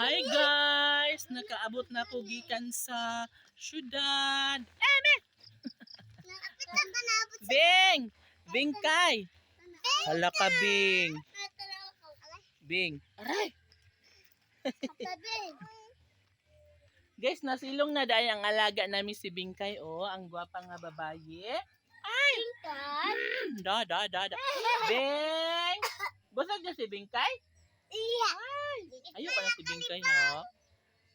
Hi guys! Nakaabot na ko gikan sa syudad. Eme! Bing! Bing kay! Hala ka Bing! Bing! Aray! Guys, nasilong na dahil ang alaga namin si Bingkay. Oh, ang gwapa nga babae. Ay! Da, da, da, da. Bing! Busog na si Bingkay? Ayaw pa na si Bingkay, ha?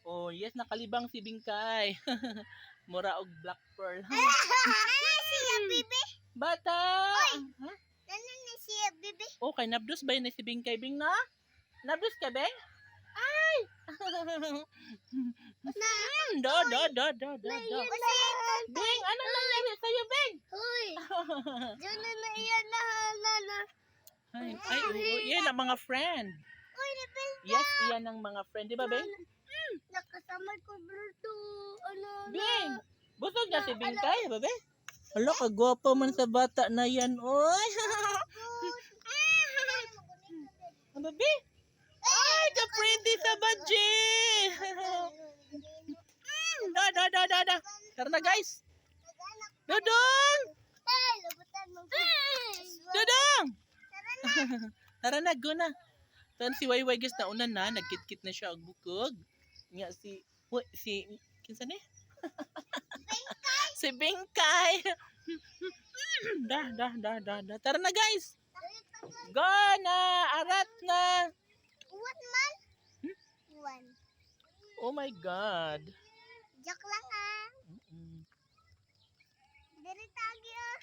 Oh, yes, nakalibang si Bingkay. Mura og black pearl. Bata! Ha? Oh, kay Nabdus ba na si Bingkay, Bing na? Nabdus ka, Bing? Ay! Hmm, da, da, da, da, da, da. Bing, ano nangyari sa'yo, Bing? Ay, ay, oo, yan ang mga friend. Yes, iyan ang mga friend. Di ba, Bing? Nakasama ko Berto. Ano Bing! Busog na si Bingkay, ba, Bing? Hala, kagwapo man sa bata na yan, oy. Ano, Bing? Ay, ka-pretty sa badji! da, da, da, da, da. Tara na, guys. Dudong! Ay, labutan mo. Dudong! Tara na, go na. Tan si Wayway guys na una na, nagkit-kit na siya og bukog. Nga si Uy, si kinsa ni? si Bingkay. da, da, da, da, da. Tara na guys. Go na, arat na. One man? One. Oh my god. Joke lang ah. Mm-mm. Diri tagi ah.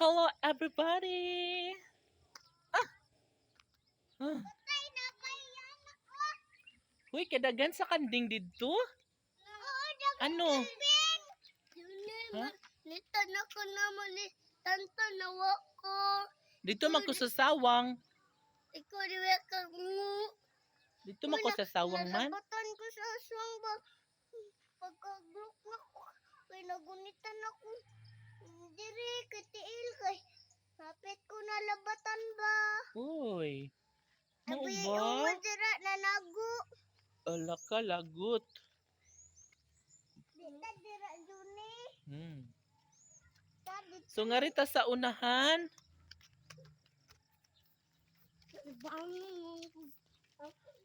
Hello everybody. Ah. Ah. Na. Uy, kadagan sa kanding dagang Ano? Ha? na, litan ako na mali. Tanto nawa ko. Dito man ko sa sawang. Ikaw diwa ka ngu. Dito man ko sa sawang man. Nalabatan ko sa aswang ba. Pagka-glock na ko. Kaya nagunitan ako. Diri, katiil kay. Kapit ko na labatan ba. Uy. Mo Abi, ba? uwa dira na nago. Ala ka lagot. Dita dira juni. Hmm. So nga rita sa unahan.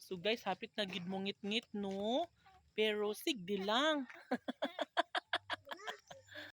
So guys, hapit na gid mo ngit-ngit no. Pero sigdi lang.